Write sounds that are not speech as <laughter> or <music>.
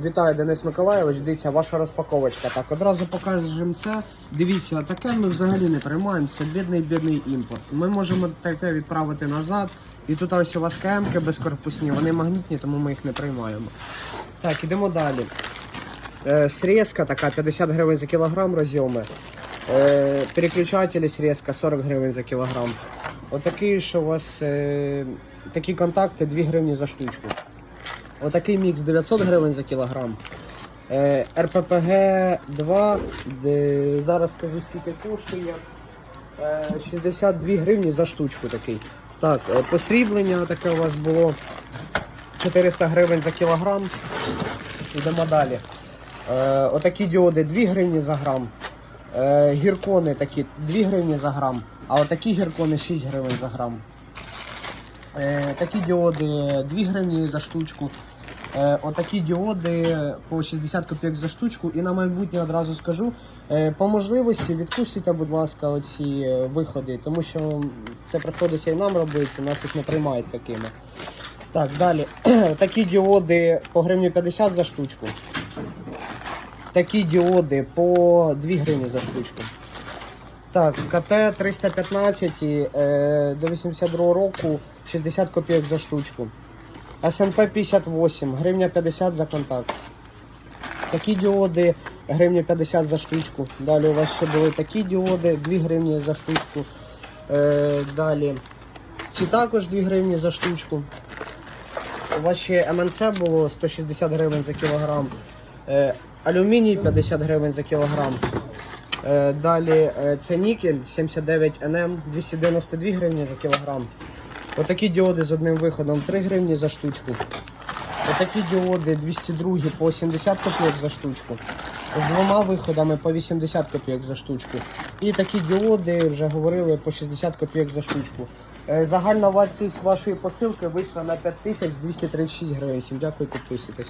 Вітаю, Денис Миколайович. Дивіться, ваша розпаковочка. Так, одразу покажемо це. Дивіться, таке ми взагалі не приймаємо. Це бідний бідний імпорт. Ми можемо таке відправити назад. І тут ось у вас КМки безкорпусні, вони магнітні, тому ми їх не приймаємо. Так, ідемо далі. Е, срезка така 50 гривень за кілограм розйоми. Е, переключателі срезка 40 гривень за кілограм. Отакий, що у вас е, такі контакти 2 гривні за штучку. Отакий мікс 900 гривень за кілограм. Е, РППГ 2, де, зараз скажу скільки коштує. Е, 62 гривні за штучку такий. Так, е, посріблення таке у вас було 400 гривень за кілограм. Йдемо далі. Е, отакі діоди 2 гривні за грам. Е, гіркони такі 2 гривні за грам. А отакі гіркони 6 гривень за грам. Е, такі діоди 2 гривні за штучку. Е, отакі діоди по 60 копійок за штучку. І на майбутнє одразу скажу. Е, по можливості відкусуйте, будь ласка, оці е, виходи, тому що це приходиться і нам робити, нас їх не приймають такими. Так, далі. <clears throat> Такі діоди по гривні 50 за штучку. Такі діоди по 2 гривні за штучку. Так, КТ 315 е, до 82 року 60 копійок за штучку. СНП 58, гривня 50 за контакт. Такі діоди гривня 50 за штучку. Далі у вас ще були такі діоди, 2 гривні за штучку. Е, далі. Ці також 2 гривні за штучку. У вас ще МНЦ було 160 гривень за кілограм. Е, алюміній 50 гривень за кілограм. Е, далі е, це нікель 79 НМ 292 гривні за кілограм. Отакі діоди з одним виходом 3 гривні за штучку. Отакі діоди 202 по 70 копійок за штучку. З двома виходами по 80 копійок за штучку. І такі діоди вже говорили по 60 копійок за штучку. Е, Загальна вартість вашої посилки вийшла на 5236 гривень. Дякую, підписуйтесь.